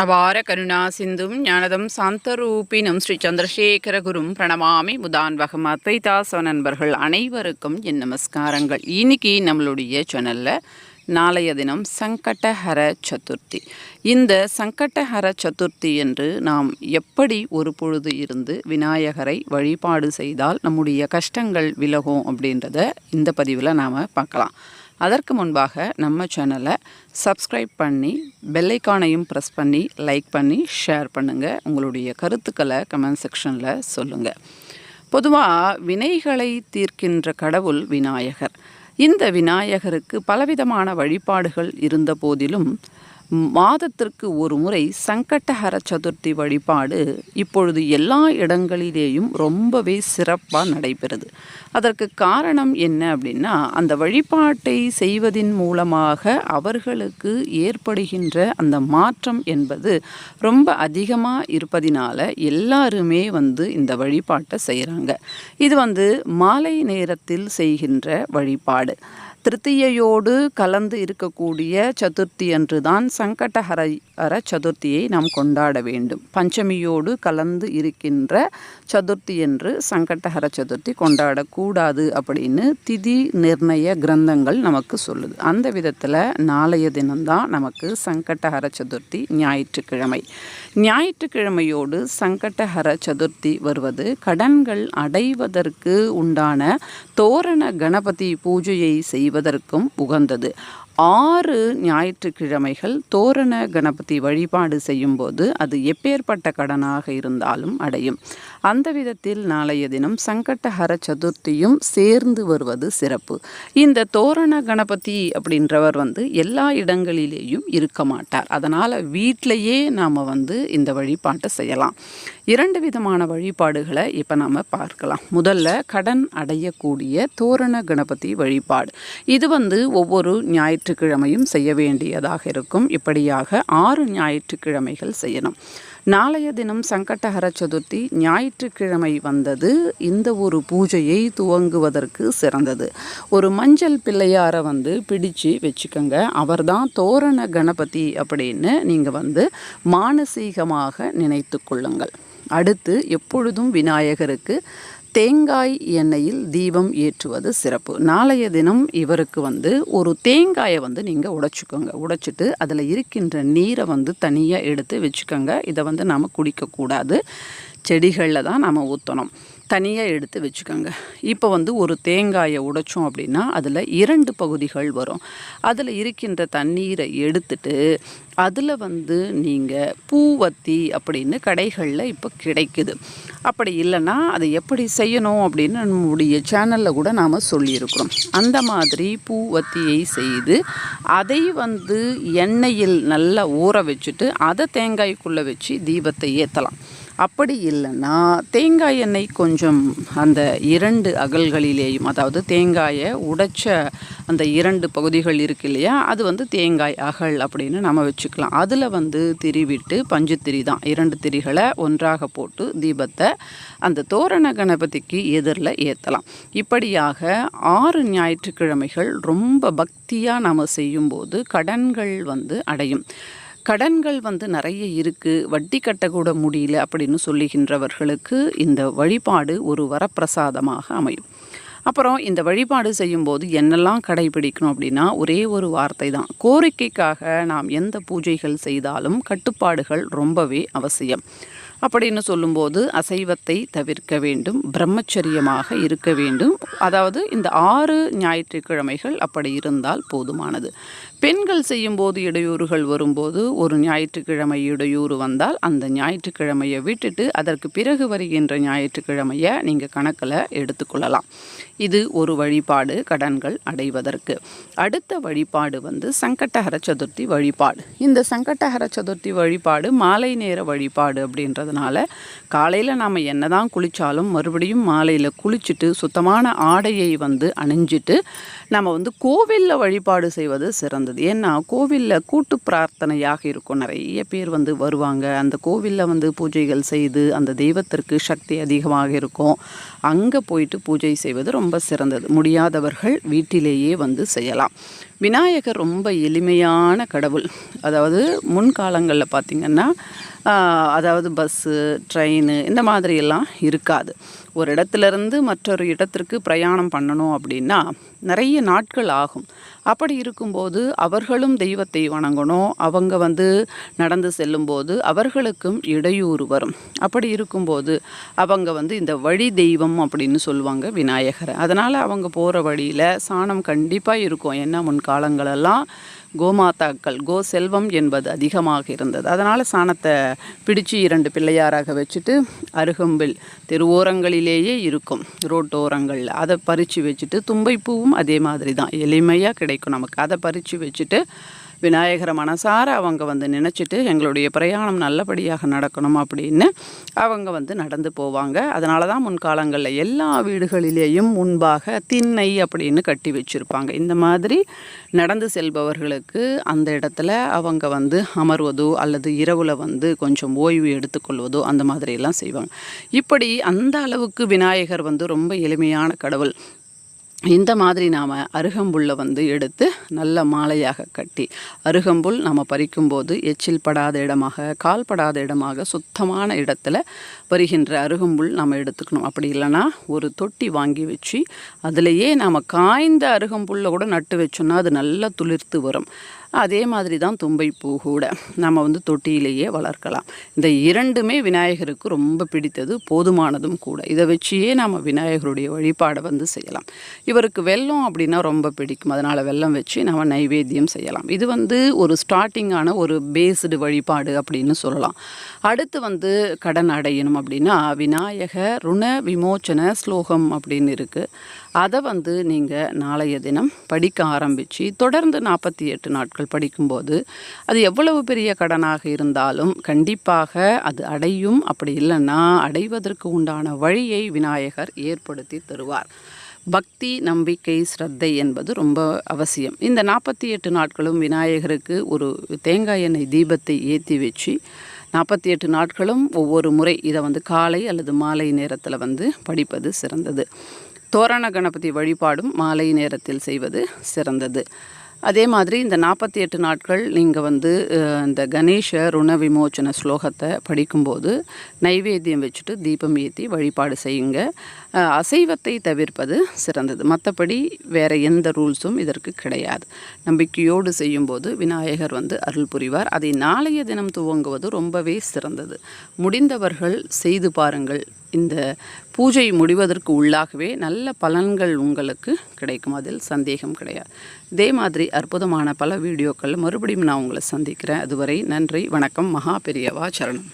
அபார கருணா சிந்தும் ஞானதம் சாந்தரூபினும் ஸ்ரீ சந்திரசேகரகுரும் பிரணமாமி முதான்வகம் அத்வைதாசவ நண்பர்கள் அனைவருக்கும் என் நமஸ்காரங்கள். இன்னைக்கு நம்மளுடைய சேனலில் நாளைய தினம் சங்கடஹர சதுர்த்தி. இந்த சங்கடஹர சதுர்த்தி என்று நாம் எப்படி ஒரு பொழுது இருந்து விநாயகரை வழிபாடு செய்தால் நம்முடைய கஷ்டங்கள் விலகும் அப்படின்றத இந்த பதிவில் நாம் பார்க்கலாம். அதற்கு முன்பாக நம்ம சேனலை சப்ஸ்கிரைப் பண்ணி பெல்லைக்கானையும் ப்ரெஸ் பண்ணி லைக் பண்ணி ஷேர் பண்ணுங்கள் உங்களுடைய கருத்துக்களை கமெண்ட் செக்ஷனில் சொல்லுங்கள் பொதுவாக வினைகளை தீர்க்கின்ற கடவுள் விநாயகர். இந்த விநாயகருக்கு பலவிதமான வழிபாடுகள் இருந்த போதிலும் மாதத்திற்கு ஒரு முறை சங்கடஹர சதுர்த்தி வழிபாடு இப்பொழுது எல்லா இடங்களிலேயும் ரொம்பவே சிறப்பாக நடைபெறுது. அதற்கு காரணம் என்ன அப்படின்னா அந்த வழிபாட்டை செய்வதின் மூலமாக அவர்களுக்கு ஏற்படுகின்ற அந்த மாற்றம் என்பது ரொம்ப அதிகமாக இருப்பதினால எல்லாருமே வந்து இந்த வழிபாட்டை செய்கிறாங்க இது வந்து மாலை நேரத்தில் செய்கின்ற வழிபாடு. திருத்தியையோடு கலந்து இருக்கக்கூடிய சதுர்த்தி அன்று தான் சங்கடஹர ஹர சதுர்த்தியை நாம் கொண்டாட வேண்டும். பஞ்சமியோடு கலந்து இருக்கின்ற சதுர்த்தி என்று சங்கடஹர சதுர்த்தி கொண்டாடக்கூடாது அப்படின்னு திதி நிர்ணய கிரந்தங்கள் நமக்கு சொல்லுது. அந்த விதத்தில் நாளைய தினம்தான் நமக்கு சங்கடஹர சதுர்த்தி ஞாயிற்றுக்கிழமை. ஞாயிற்றுக்கிழமையோடு சங்கடஹர சதுர்த்தி வருவது கடன்கள் அடைவதற்கு உண்டான தோரண கணபதி பூஜையை செய்வது செய்வதற்கும் உகந்தது. ஆறு ஞாயிற்றுக்கிழமைகள் தோரண கணபதி வழிபாடு செய்யும்போது அது எப்பேற்பட்ட கடனாக இருந்தாலும் அடையும். அந்த விதத்தில் நாளைய தினம் சங்கட்டஹர சதுர்த்தியும் சேர்ந்து வருவது சிறப்பு. இந்த தோரண கணபதி அப்படின்றவர் வந்து எல்லா இடங்களிலேயும் இருக்க மாட்டார். அதனால் வீட்டிலையே நாம் வந்து இந்த வழிபாட்டை செய்யலாம். இரண்டு விதமான வழிபாடுகளை இப்போ நாம் பார்க்கலாம். முதல்ல கடன் அடையக்கூடிய தோரண கணபதி வழிபாடு. இது வந்து ஒவ்வொரு ஞாயிற்றுக்கிழமையும் செய்ய வேண்டியதாக இருக்கும். இப்படியாக ஆறு ஞாயிற்றுக்கிழமைகள் செய்யணும். நாளைய தினம் சங்கடஹர சதுர்த்தி ஞாயிற்றுக்கிழமை வந்தது. இந்த ஒரு பூஜையை துவங்குவதற்கு சிறந்தது. ஒரு மஞ்சள் பிள்ளையாரை வந்து பிடிச்சு வச்சுக்கோங்க. அவர்தான் தோரண கணபதி அப்படின்னு நீங்கள் வந்து மானசீகமாக நினைத்து கொள்ளுங்கள். அடுத்து எப்பொழுதும் விநாயகருக்கு தேங்காய் எண்ணெயில் தீபம் ஏற்றுவது சிறப்பு. நாளைய தினம் இவருக்கு வந்து ஒரு தேங்காயை வந்து நீங்கள் உடைச்சிக்கோங்க. உடைச்சிட்டு அதில் இருக்கின்ற நீரை வந்து தனியாக எடுத்து வச்சுக்கோங்க. இதை வந்து நாம் குடிக்கக்கூடாது. செடிகளில் தான் நாம் ஊற்றணும் தனியாக எடுத்து வச்சுக்கோங்க. இப்போ வந்து ஒரு தேங்காயை உடைச்சோம் அப்படின்னா அதில் இரண்டு பகுதிகள் வரும். அதில் இருக்கின்ற தண்ணீரை எடுத்துட்டு அதில் வந்து நீங்கள் பூவத்தி அப்படின்னு கடைகளில் இப்போ கிடைக்குது. அப்படி இல்லைன்னா அதை எப்படி செய்யணும் அப்படின்னு நம்முடைய சேனலில் கூட நாம் சொல்லியிருக்கிறோம். அந்த மாதிரி பூவத்தியை செய்து அதை வந்து எண்ணெயில் நல்லா ஊற வச்சுட்டு அதை தேங்காய்க்குள்ளே வச்சு தீபத்தை ஏற்றலாம் அப்படி இல்லைன்னா தேங்காய் எண்ணெய் கொஞ்சம் அந்த இரண்டு அகல்களிலேயும் அதாவது தேங்காயை உடைச்ச அந்த இரண்டு பகுதிகள் இருக்கு இல்லையா அது வந்து தேங்காய் அகல் அப்படின்னு நம்ம வச்சுக்கலாம். அதில் வந்து திரிவிட்டு பஞ்சு திரி தான். இரண்டு திரிகளை ஒன்றாக போட்டு தீபத்தை அந்த தோரண கணபதிக்கு எதிரில் ஏற்றலாம் இப்படியாக ஆறு ஞாயிற்றுக்கிழமைகள் ரொம்ப பக்தியாக நாம் செய்யும்போது கடன்கள் வந்து அடையும். கடன்கள் வந்து நிறைய இருக்குது வட்டி கட்டக்கூட முடியல அப்படின்னு சொல்லுகின்றவர்களுக்கு இந்த வழிபாடு ஒரு வரப்பிரசாதமாக அமையும். அப்புறம் இந்த வழிபாடு செய்யும்போது என்னெல்லாம் கடைபிடிக்கணும் அப்படின்னா ஒரே ஒரு வார்த்தை தான். கோரிக்கைக்காக நாம் எந்த பூஜைகள் செய்தாலும் கட்டுப்பாடுகள் ரொம்பவே அவசியம். அப்படின்னு சொல்லும்போது அசைவத்தை தவிர்க்க வேண்டும் பிரம்மச்சரியமாக இருக்க வேண்டும். அதாவது இந்த ஆறு ஞாயிற்றுக்கிழமைகள் அப்படி இருந்தால் போதுமானது. பெண்கள் செய்யும்போது இடையூறுகள் வரும்போது ஒரு ஞாயிற்றுக்கிழமை இடையூறு வந்தால் அந்த ஞாயிற்றுக்கிழமையை விட்டுட்டு அதற்கு பிறகு வருகின்ற ஞாயிற்றுக்கிழமையை நீங்கள் கணக்கில் எடுத்துக்கொள்ளலாம். இது ஒரு வழிபாடு கடன்கள் அடைவதற்கு. அடுத்த வழிபாடு வந்து சங்கட்டஹர சதுர்த்தி வழிபாடு. இந்த சங்கட்டஹர சதுர்த்தி வழிபாடு மாலை நேர வழிபாடு அப்படின்றதுனால காலையில் நாம் என்ன தான் குளித்தாலும் மறுபடியும் மாலையில் குளிச்சுட்டு சுத்தமான ஆடையை வந்து அணிஞ்சிட்டு நம்ம வந்து கோவிலில் வழிபாடு செய்வது சிறந்த இருந்தது ஏன்னா கோவிலில் கூட்டு பிரார்த்தனையாக இருக்கும். நிறைய பேர் வந்து வருவாங்க. அந்த கோவிலில் வந்து பூஜைகள் செய்து அந்த தெய்வத்திற்கு சக்தி அதிகமாக இருக்கும். அங்கே போயிட்டு பூஜை செய்வது ரொம்ப சிறந்தது. முடியாதவர்கள் வீட்டிலேயே வந்து செய்யலாம். விநாயகர் ரொம்ப எளிமையான கடவுள். அதாவது முன்காலங்களில் பார்த்திங்கன்னா அதாவது பஸ்ஸு ட்ரெயின் இந்த மாதிரியெல்லாம் இருக்காது. ஒரு இடத்துலேருந்து மற்றொரு இடத்திற்கு பிரயாணம் பண்ணணும் அப்படின்னா நிறைய நாட்கள் ஆகும். அப்படி இருக்கும்போது அவர்களும் தெய்வத்தை வணங்கணும். அவங்க வந்து நடந்து செல்லும்போது அவர்களுக்கும் இடையூறு வரும். அப்படி இருக்கும்போது அவங்க வந்து இந்த வழி தெய்வம் அப்படின்னு சொல்லுவாங்க விநாயகரை. அதனால் அவங்க போகிற வழியில் சாணம் கண்டிப்பாக இருக்கும். ஏன்னா காலங்களெல்லாம் கோமாதாக்கள் கோ செல்வம் என்பது அதிகமாக இருந்தது. அதனால் சாணத்தை பிடிச்சு இரண்டு பிள்ளையாராக வச்சுட்டு அருகம்பில் தெருவோரங்களிலேயே இருக்கும் ரோட்டோரங்களில் அதை பறித்து வச்சுட்டு தும்பைப்பூவும் அதே மாதிரி தான். எளிமையாக கிடைக்கும் நமக்கு. அதை பறித்து வச்சுட்டு விநாயகரை மனசார அவங்க வந்து நினச்சிட்டு எங்களுடைய பிரயாணம் நல்லபடியாக நடக்கணும் அப்படின்னு அவங்க வந்து நடந்து போவாங்க. அதனால தான் முன்காலங்களில் எல்லா வீடுகளிலேயும் முன்பாக திண்ணை அப்படின்னு கட்டி வச்சுருப்பாங்க. இந்த மாதிரி நடந்து செல்பவர்களுக்கு அந்த இடத்துல அவங்க வந்து அமர்வதோ அல்லது இரவில் வந்து கொஞ்சம் ஓய்வு எடுத்துக்கொள்வதோ அந்த மாதிரியெல்லாம் செய்வாங்க. இப்படி அந்த அளவுக்கு விநாயகர் வந்து ரொம்ப எளிமையான கடவுள். இந்த மாதிரி நாம் அருகம்புல்லை வந்து எடுத்து நல்ல மாலையாக கட்டி அருகம்புல் நம்ம பறிக்கும்போது எச்சில் படாத இடமாக கால் படாத இடமாக சுத்தமான இடத்துல வருகின்ற அருகம்புல் நம்ம எடுத்துக்கணும். அப்படி இல்லைன்னா ஒரு தொட்டி வாங்கி வச்சு அதிலேயே நாம் காய்ந்த அருகம்புல்லை கூட நட்டு வச்சோம்னா அது நல்லா துளிர்த்து வரும். அதே மாதிரி தான் தும்பைப்பூ கூட. நம்ம வந்து தொட்டியிலேயே வளர்க்கலாம். இந்த இரண்டுமே விநாயகருக்கு ரொம்ப பிடித்தது போதுமானதும் கூட. இதை வச்சியே நம்ம விநாயகருடைய வழிபாடை வந்து செய்யலாம். இவருக்கு வெல்லம் அப்படின்னா ரொம்ப பிடிக்கும். அதனால் வெல்லம் வச்சு நம்ம நைவேத்தியம் செய்யலாம். இது வந்து ஒரு ஸ்டார்டிங்கான ஒரு பேஸ்டு வழிபாடு அப்படின்னு சொல்லலாம். அடுத்து வந்து கடன் அடையணும் அப்படின்னா விநாயக ருண விமோச்சன ஸ்லோகம் அப்படின்னு இருக்குது அதை வந்து நீங்கள் நாளைய தினம் படிக்க ஆரம்பித்து தொடர்ந்து நாற்பத்தி எட்டு நாட்கள் படிக்கும்போது அது எவ்வளவு பெரிய கடனாக இருந்தாலும் கண்டிப்பாக அது அடையும். அப்படி இல்லைன்னா அடைவதற்கு உண்டான வழியை விநாயகர் ஏற்படுத்தி தருவார். பக்தி நம்பிக்கை ஸ்ரத்தை என்பது ரொம்ப அவசியம். இந்த நாற்பத்தி எட்டு நாட்களும் விநாயகருக்கு ஒரு தேங்காய் எண்ணெய் தீபத்தை ஏற்றி வச்சு நாற்பத்தி எட்டு நாட்களும் ஒவ்வொரு முறை இதை வந்து காலை அல்லது மாலை நேரத்தில் வந்து படிப்பது சிறந்தது. தோரண கணபதி வழிபாடும் மாலை நேரத்தில் செய்வது சிறந்தது. அதே மாதிரி இந்த நாற்பத்தி எட்டு நாட்கள் நீங்கள் வந்து இந்த கணேஷ ருண விமோச்சன ஸ்லோகத்தை படிக்கும்போது நைவேத்தியம் வச்சுட்டு தீபம் ஏற்றி வழிபாடு செய்யுங்க. அசைவத்தை தவிர்ப்பது சிறந்தது. மற்றபடி வேறு எந்த ரூல்ஸும் இதற்கு கிடையாது. நம்பிக்கையோடு செய்யும்போது விநாயகர் வந்து அருள் புரிவார். அதை நாளைய தினம் துவங்குவது ரொம்பவே சிறந்தது. முடிந்தவர்கள் செய்து பாருங்கள். இந்த பூஜை முடிவதற்கு உள்ளாகவே நல்ல பலன்கள் உங்களுக்கு கிடைக்கும். அதில் சந்தேகம் கிடையாது. இதே மாதிரி அற்புதமான பல வீடியோக்கள் மறுபடியும் நான் உங்களை சந்திக்கிறேன். அதுவரை நன்றி வணக்கம் மகா பெரியவா சரணம்.